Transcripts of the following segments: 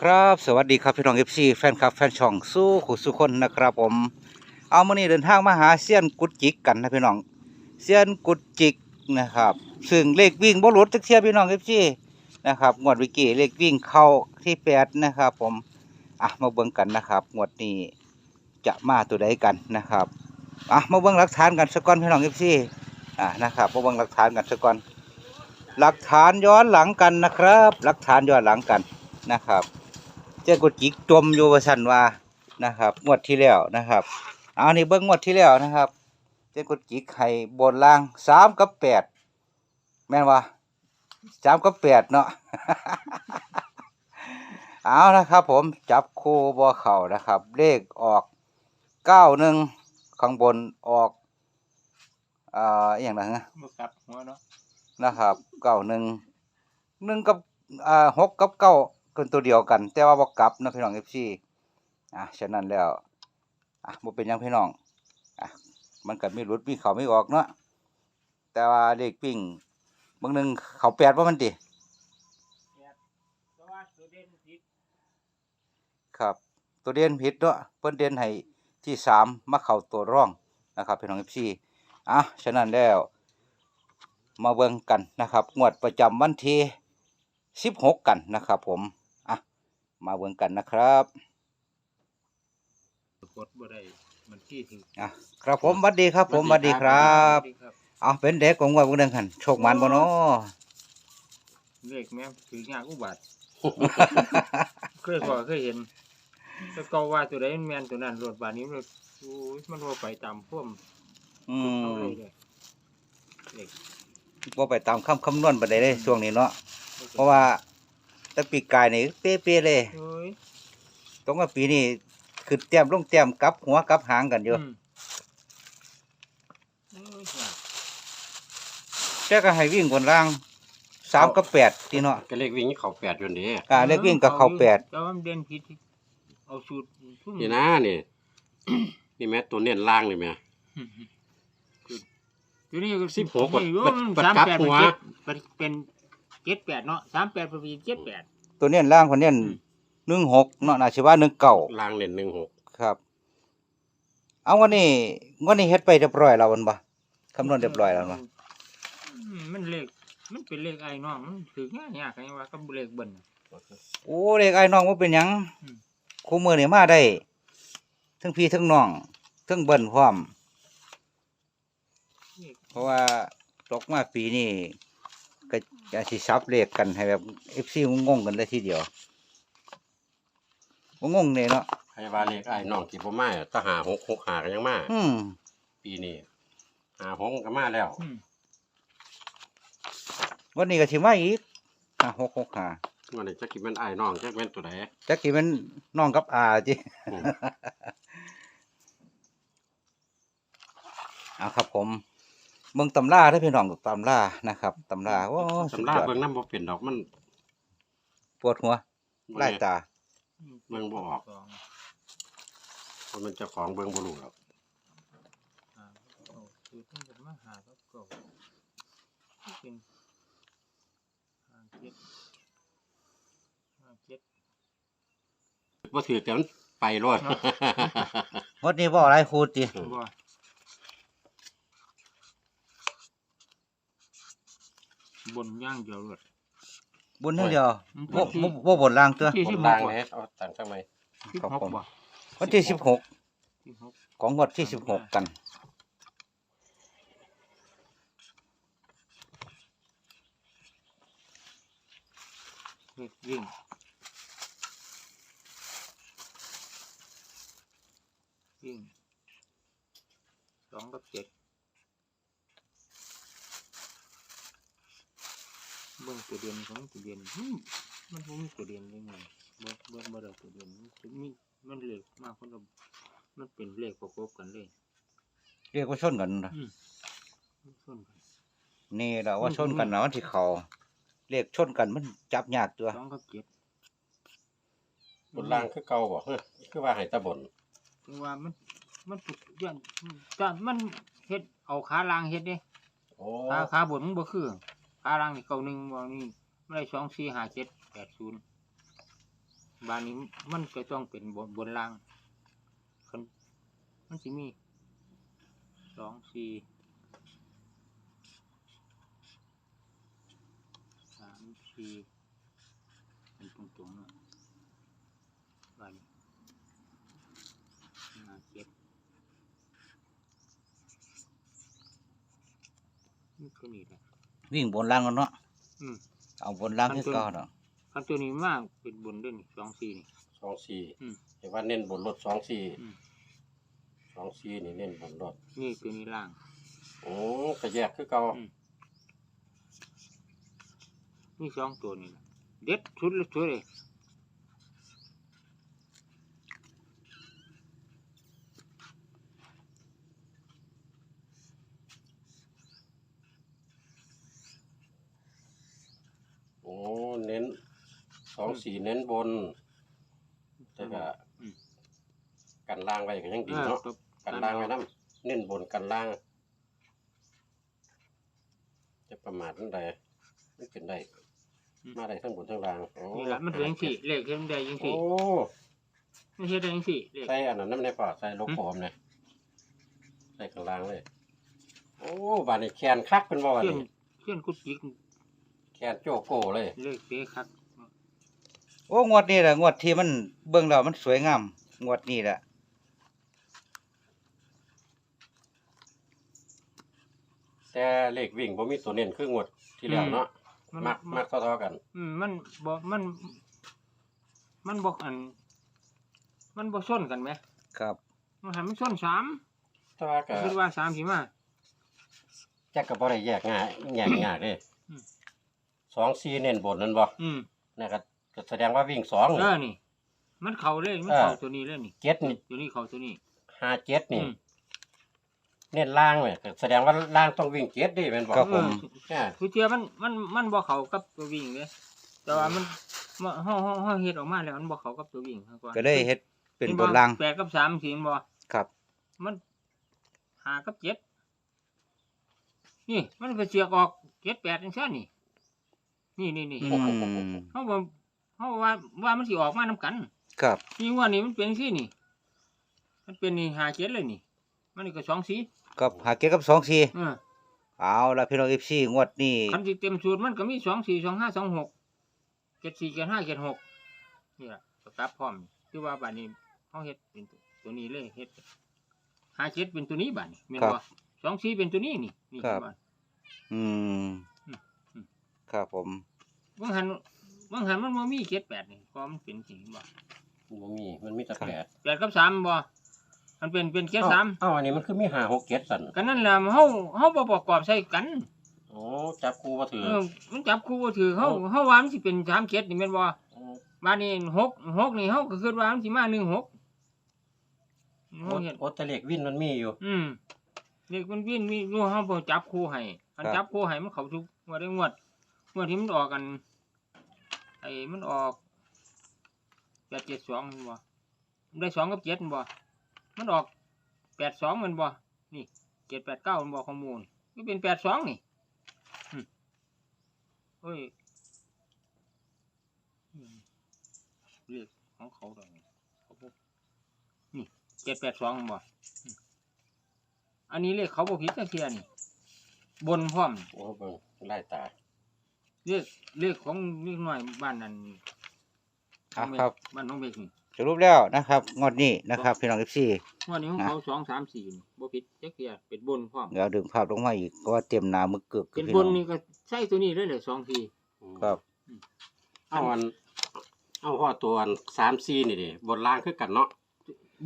ครับสวัสดีครับพี่น้องเอฟซีแฟนคลับแฟนช่องสู้ขุสุคนนะครับผม เอามื่อนี้เดินทางมาหาเซียนกุดจิกกันนะพี่น้องเซียนกุดจิกนะครับ ซึ่งเลขวิ่งบ่หลุดจักเทียพี่น้องเอฟซีนะครับงวดวิกี้เลขวิ่งเข้าที่แปดนะครับ ผมอะมาเบิ่งกันนะครับงวดนี้จะมาตัวใดกันนะครับอะมาเบิ่งหลักฐานกันสักก่อนพี่น้องเอฟซีอะนะครับมาเบิ่งหลักฐานกันสักก่อนหลักฐานย้อนหลังกันนะครับ หลักฐานย้อนหลังกันนะครับ เจ้ากดจิกจมอยู่ว่าสันว่านะครับงวดที่แล้วนะครับ เอานี่เบิ้งงวดที่แล้วนะครับ เจ้ากดจิกให้บนล่างสามกับแปดแม่นว่าสามกับแปดเนาะเอานะครับ ผมจับคู่บ่เข่านะครับ เลขออกเก้าหนึ่งข้างบนออกอ่าอหย่างนั้นนะบ่กลับหัวเนาะนะครับเก้าหนึ่งหนึ่งกับอ่าหกกับเก้า เป็นตัวเดียวกัน แต่ว่าบ่กลับนะพี่น้องเอฟซีอะฉะนั้นแล้วอะบ่เป็นยังพี่น้องอะมันก็มีหลุดมีเขาไม่ออกเนาะแต่ว่าเลขปิ้งบางหนึ่งเขาแปดว่ามันดิแต่ว่าตัวเด่นผิดครับ ตัวเด่นผิดเนาะเพิ่นเด่นให้ที่สามมาเข้าตัวร่องนะครับพี่น้องเอฟซีอะฉะนั้นแล้วมาเบิ่งกันนะครับ งวดประจำวันที่สิบหกกันนะครับผม มาเบิ่งกันนะครับกดบ่ได้มันที่ถึงอะครับผมสวัสดีครับ ผมสวัสดีครับสวัสดีครับ เอาเป็นเด็กของว่าพวกนึงหันโชคมันบ่เนาะเลขแม่งถือยากอุบัติ เคยพอเคยเห็นแต่ก็ว่าตัวใดมันแม่นตัวนั้นรถบาดนี้มันโอ้ยมันว่าไปตามพ่วมอืเอามเลยเด้อเลขบ่ไปตามคำคำนวณปานใดเลยช่วงนี้เนาะ เพราะว่า แต่ปีกายนี่เป๊ะๆเลยโอ้ยตรงกับปีนี้ขึ้นแต้มลงแต้มกลับหัวกลับหางกันอยู่มโอ้ยยากแต่ก็ให้วิ่งบนล่างสามกับแปดที่เนาะก็เลขวิ่งเขาแปดอยู่นี่อ่าเลขวิ่งกับเขาแปดแต่ว่ามันเด่นผิดเอาสูตรทุ่มนี่นะนี่ นี่แม่ตัวเน้นล่างนี่แม่อยู่นี่ก็สิบหกนี่บัดมันบัดสามกลับแปดหัว เป็นเจ็ดเป็น เจ็ดแปดเนาะสามแปดเป็นเจ็ดแปด ตัวเนี้ล่างคนเนี้หนึ่งหกเนาะน่าสิว่าหนึ่งเก้าล่างเน้นหนึ่งหกครับ เอาวันนี้วันนี้เฮ็ดไปเรียบร้อยแล้ววันบ่คำนวณเรียบร้อยแล้วบ่อืมมันเลขมันเป็นเลขไอ้น้องมันถือยากยากไงว่ากับเลขเบิ่นน่ะ โอ้เด็กไอ้น้องว่าเป็นหยังอืม คู่มือนี่มาได้ทั้งพี่ทั้งน้องทั้งเบิ่นพร้อม เลขเพราะว่าตกมาปีนี้ ก็จะสิซับเลขกันให้แบบเอฟซีงงๆกันเลยทีเดียวบ่งงเนี่ยเนาะใครว่าเลขไอ้น้องที่บ่มาถ้าหาหกหกหาก็ยังมาอืมปีนี้หาหกก็มาแล้วอืมวันนี้ก็สิมาอีกห้าหกหกห้าวันนี้จะกินมันไอ้น้องจะเป็นตัวไหนจักสิเป็นน้องกับอาจิอืมเอาครับผม เบิ่งตำราได้อพี่น้องตำรานะครับตำราโอ้สุดสำรายอดเบิ่งน้ำบ่เป็นดอกมันปวดหัวไล่ตาเบิ่งบ่ออกสองเพราะมันเจ้าของเบิ่งบ่รู้หรอกห้าเก้าคือต้องเป็นมาหากับเก้าเป็นห้าเจ็ดห้าเจ็ดบ่ถือแต่มันไปรอดเนาะงดนี้บ่อะไรครูติบ่ บนย่างเดียวเลยบุญเท่าเดียวมันบ่ที่บ่บ่บนล่างตัวที่บสิบนหล่ากงบ่แหน่เอาตังค์ทำไมสิบครับหกผมบ่วันที่สิบหกสิบหกของงวดที่สิบหกกัน เลขวิ่งวิ่งสองกับเจ็ด เบิ่งตัวเด่นของตัวเด่นหึมันบ่มีตัวเด่นเลยไงบ่บ่บ่ได้ตัวเด่นมันจะมีมันเลขมากคนละมันเป็นเลขประกบกันเลยเรียกว่าชนกันนะอืมส่วนกันนี่แหละว่าชนกันนะวันที่เขาเรียกชนกันมันจับยากตัวสองกับเจ็ดบนล่างคือเก่าบ่เฮ้ยคือว่าให้ตะบนถึงว่ามัน มันปุดย้อนแต่มันเฮ็ดเอาขาล่างเฮ็ดเด้โอ้ขาขาบนมันบ่คือ ขาล่างนี่เก้าหนึ่งบ่นี่ไม่ได้สองสี่ห้าเจ็ดแปดศูนย์บานนี้มันก็ต้องเป็นบนบนล่างคันมันสิมีสองสี่สามสี่เป็นตรงตรงเนาะบานนี้ห้าเจ็ดนี่ก็นี่แหละ วิ่งบนล่างกันเนาะอืม เอาบนล่างคือเก่าเนาะคันตัวนี้มากเป็นบนด้วยนี่สองสี่นี่ สองสี่อืมเห็นว่าเน้นบนรถสองสี่อืม สองสี่นี่เน้นบนรถนี่ตัวนี้ล่าง โอ้ก็แยกคือเก่าอืม นี่สองตัวนี่ล่ะเด็ดชุดเลยชุดเลย โอ้เน้น สองสี่เน้นบน แต่ก็อืม กันล่างไว้ก็ยังดีเออเนาะตัวกันล่างไว้นํเน้นบนกันล่าง จะประมาทนั่นใดไม่เป็นได้มาได้ทั้งบนทั้งล่างโอ้นี่ละมันเป็นยังสี่เลขเห็นได้ยังสี่โอ้ไม่ใช่ได้ยังสี่เลขใส่อันนั้นน้ำในปอดใส่โลโก้มเลยใส่ข้างล่างเลย โอ้บานนี้แคนคักเป็นบ่วันเขียนนี้เขียนกุดจิกแคนโจโก้เลย เลขเป๊ะครับ โอ้งวดนี้แหละงวดที่มันเบิ่งแล้วมันสวยงามงวดนี้แหละแต่เลขวิ่งบ่มีตัวเน้นคืองวดที่แล้วเนาะมันมักมัมักเท่าๆกัน อืมมันบ่มัน มันบอกอัน มันบ่ส้นกันไหมครับมันหันมันส้นสามแต่ว่าก็คิดว่าสามสิมาแจ็คก็บ่ได้แยกง่ายแยกยากเด้อืมสองซีเน้นบนนั่นบ่อืมนั่นก็ ก็แสดงว่าวิ่งสองเออนี่ มันเข่าเลยมันเออเข่าตัวนี้เลยนี่เจ็ดนี่ตัวนี้เข่าตัวนี้ ห้าเจ็ดนี่อืม เน้นล่างเลยก็แสดงว่าล่างต้องวิ่งเจ็ดดิแม่นบ่ครับผม อ่าคือเทียมันมันมันบ่เข้ากับตัววิ่งเลยแต่ว่ามันมันเฮาเฮาเฮาเฮ็ดออกมาแล้วมันบ่เข้ากับตัววิ่งครับว่าก็ได้เฮ็ดเป็นบนล่างแปดกับสามสิบ่ครับมันห้ากับเจ็ดนี่ มันไปเสียกออกเจ็ดแปดจังซั่นนี่ นี่นี่นี่อืม เฮาบ่ เฮาว่าว่ามันสิออกมานํกันครับนี่ว่านี่มันเป็นจังซี่นี่ มันเป็นนี่ห้าเจ็ดเลยนี่ มันนี่ก็สองสีกับหาเก็บกับสองสี่เออเอาละพี่น้อง FC งวดนี้คันที่เต็มสูตรมันก็มีสองสี่สองห้าสองหกเจ็ดสี่เจ็ดห้าเจ็ดหกนี่แหละก็กลับพร้อมคือว่าบ้านนี้เขาเฮ็ดเป็นตัวนี้เลยเฮ็ดห้าเจ็ดเป็นตัวนี้บ้านนี้แม่นบ่สองสี่เป็นตัวนี้นี่นี่เห็นบ่อืมอืม อืม ครับผม บางหัน บางหันมันบ่มีเจ็ดแปดนี่เพราะมันเป็นสี่บ่บ่มีมันมีแต่แปดแปดกับสามบ่มันเป็นเป็นเจ็ดสามเอ้าอันนี้มันคือมีห้าหกเจ็ดสั่นกันนั่นแหละเฮาเฮาบ่ประกอบใส่กันโอ้จับคู่บ่ถือเออมันจับคู่บ่ถือเฮาเฮาว่ามันสิเป็นสามเจ็ดนี่แม่นบ่บ้านนี้หกหกนี่เขาก็คือว่ามันสิมาหนึ่งหกโอ้เขาเห็นโอ้แต่เลขวินมันมีอยู่ อืมเด็กมันวิ่นมีรู้เขาบ่จับคู่ให้อันครับจับคู่ให้มันเขาทุกงวดได้งวดงวดที่มันออกกัน ไอ้มันออกแปดเจ็ดสองมันบ่มันได้สองกับเจ็ดมันบ่มันออกแปดสองมันบ่นี่เจ็ดแปดเก้ามันบ่ข้อมูลก็เป็นแปดสองนี่อืมโอ้ยเรียกของเขาดอกนี่เขาพบนี่เจ็ดแปดสองบ่อันนี้เลขเขาบ่ผิดจักเทียนี่บนพร้อมโอ้เบิ่งไล่ตา เลขเลขของนิดหน่อยบ้านนั้นอะครับ บ้านน้องเบกนี่สรุปแล้วนะครับ งวดนี้นะครับพี่น้อง FC งวันนี้ของเขาสองสามสี่นี่บ่ผิดจักเทียเป็นบนพร้อมเดี๋ยวดึงภาพลงมาอีกก็ว่าเต็มหน้ามึกเกือบเป็นพี่บน้นองนี่ก็ใช่ตัวนี้เลยเลยสองทีครับ เอาอัน เอาข้อตัวอันสามซีนี่ดิบนล่างคือกันเนาะ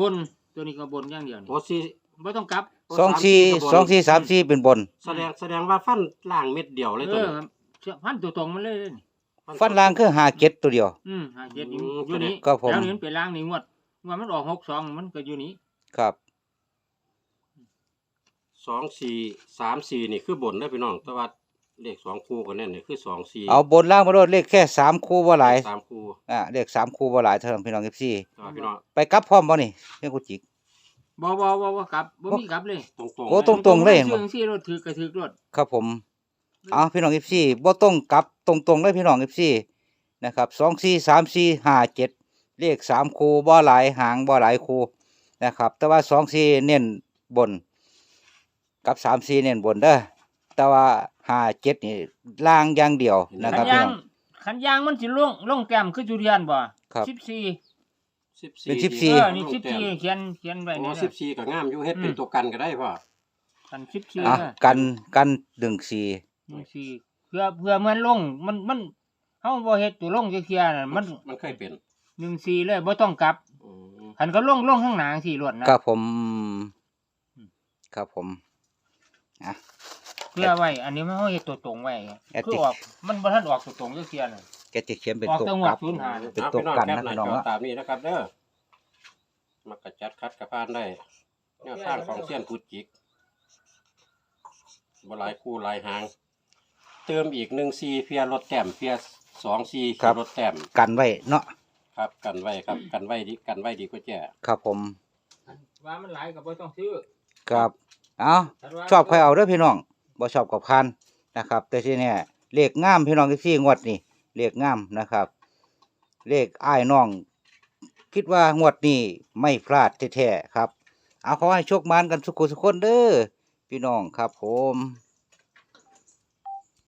บนตัวนี้ก็บนอย่างเดียวนี่โอ้ซีบ่ต้องกลับสองสี่ก็บนสองสี่สามสี่เป็นบน แสดงแสดงว่าฟันล่างเม็ดเดียวเลยเอตัวอนี้ พันตัวตรงมันเลยนี่ฟันล่างคือหาเก็ดตัวเดียว อืมหาเจ็ดอยู่อืมอยู่นี้ครับผม แล้วนี่มันเป็นล่างนี่งวดงวดมันออกหกสองมันก็อยู่นี้ครับ สองสี่สามสี่นี่คือบนได้อพี่น้องแต่ว่าเลขสองคู่กันแน่นนี่คือสองสี่เอาบนล่างมาโลดเลขแค่สามคู่บ่หลายสามคู่อ่าเลขสามคู่บ่หลายเท่านั้นพี่น้อง FC แต่ว่าพี่น้องไปกลับพร้อมบ่นี่เรื่องกุจิก บ่บ่บ่บ่กลับบ่มีกลับเลยตรงตรงโอ้ ตรงๆเลยเห็นบ่ซื้อซื้อรถถือกระถือรถครับผม เอาพี่น้อง FC บ่ต้องกลับตรงๆเลยพี่น้อง FC นะครับสองสี่สามสี่ห้าเจ็ดเลขสามคูบ่หลายหางบ่หลายคูนะครับ แต่ว่าสองสี่เน้นบน กับสามสี่เน้นบนเด้อแต่ว่าห้าเจ็ดนี่ล่างอย่างเดียวนะคขัรับนพี่ยางน้องขันยางมันสิลงลงแก้มคือจุเรียนบ่ครับสิบสี่สิบเป็นสี่14เออนี่สิบสี่เขียนเขียนไว้โอ้นี่สินะบสี่ก็งามอยู่เฮ็ดเป็นตัวกันก็ได้พ่อกันสิบสี่อะนะกันกันหนึ่งสี่ หนึ่งสี่เพื่อเพื่อมันลงมันมันเฮาบ่เฮ็ดตัวลงจักเที่ยน่ะมันมันเคยเป็นหนึ่งสี่เลยบ่ต้องกลับอืมคันก็ลงลงข้างหน้าสี่รวดนะครับผม ครับผม เพื่อไว้ อันนี้มันเฮาเฮ็ดตัวตรงไว้แอดคือจิก ออกมันบ่ทันออกตัวตรงจักเที่ยน่ะ แกจะเขียนเป็นออกตัวจังหวะกลับ ศูนย์หาเป็นเอาตัวพี่น้องกันแคปนะหน้าพี่น้องจอเนาะ ตามนี้นะครับเด้อมักกระจัดคัดกระพานได้แนวทางของเสี้ยนกุดจิกบ่หลายคู่หลายหาง เติมอีกหนึ่งซีเพียรถแต้มเพียสองซีครับรถแต้มกันไว้เนาะครับกันไว้ครับกันไว้ดีกันไว้ดีกว่าแจ้ครับผมว่ามันหลายก็บ่ต้องซื้อครับเอาคันว่าชอบใครเอาเด้อพี่น้องบ่ชอบกับพันนะครับ แต่ที่เนี่ยเลขงามพี่น้องที่งวดนี่เลขงามนะครับ เลขอ้ายน้อง คิดว่างวดนี้ไม่พลาดแท้ๆครับ เอาขอให้โชคมานกันสุขสุขคนเด้อพี่น้องครับผม